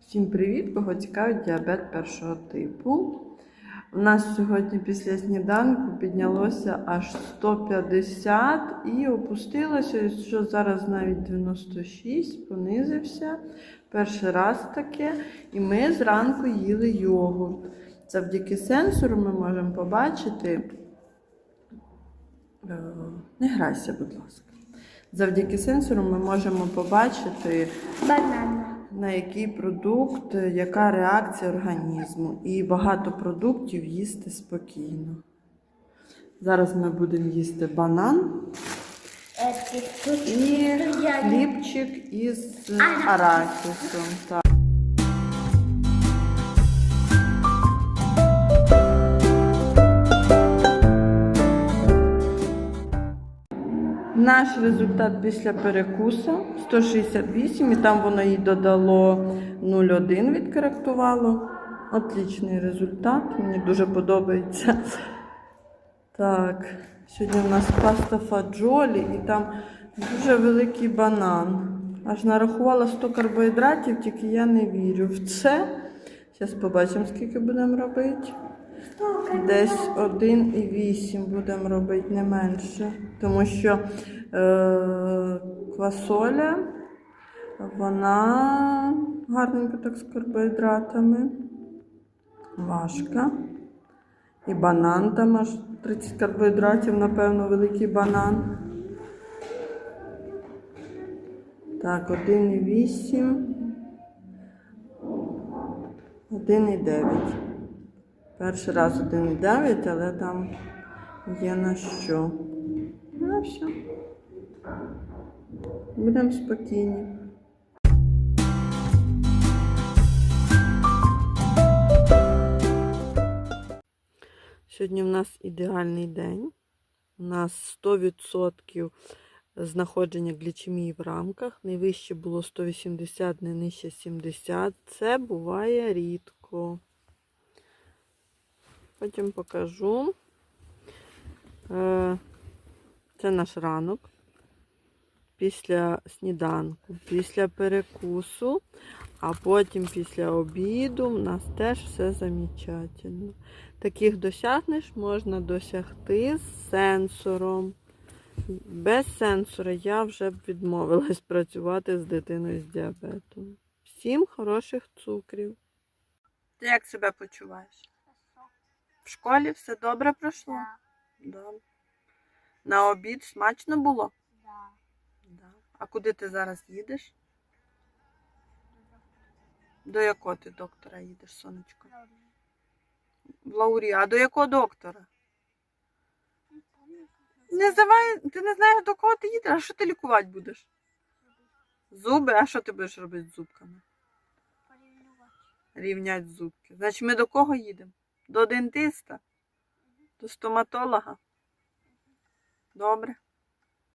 Всім привіт! Кого цікавить діабет першого типу. У нас сьогодні після сніданку піднялося аж 150 і опустилося, що зараз навіть 96, понизився. Перший раз таке. І ми зранку їли йогурт. Завдяки сенсору ми можемо побачити. Е, Не грайся, будь ласка. Завдяки сенсору ми можемо побачити Банана. на який продукт, яка реакція організму. І багато продуктів їсти спокійно. Зараз ми будемо їсти банан і хлібчик із арахісом. Так. Наш результат після перекуса 168, і там воно їй додало 0,1 відкоректувало. Отлічний результат, мені дуже подобається. Так, сьогодні у нас паста фаджолі і там дуже великий банан. Аж нарахувала 100 карбогідратів, тільки я не вірю в це. Зараз побачимо, скільки будемо робити. Десь 1,8 будемо робити не менше. Тому що е, квасоля, вона гарненько так з карбогідратами. Важка. І банан там аж 30 карбогідратів, напевно, великий банан. Так, 1,8. 1,9. Перший раз 1,9, але там є на що. Ну, все. Будемо спокійні. Сьогодні в нас ідеальний день. У нас 100% знаходження глічемії в рамках. Найвище було 180, не нижче 70. Це буває рідко. Потім покажу. Е, Це наш ранок. Після сніданку, після перекусу, а потім після обіду у нас теж все замечательно. Таких досягнеш можна досягти з сенсором. Без сенсора я вже б відмовилась працювати з дитиною з діабетом. Всім хороших цукрів. Ти як себе почуваєш? В школі все добре пройшло? Добре. На обід смачно було? Да. А куди ти зараз їдеш? До якого ти доктора їдеш, сонечко? В Лаурі. А до якого доктора? Не здавай, ти не знаєш, до кого ти їдеш, а що ти лікувати будеш? Зуби, а що ти будеш робити з зубками? Рівнять зубки. Значить, ми до кого їдемо? До дентиста? До стоматолога? Добре.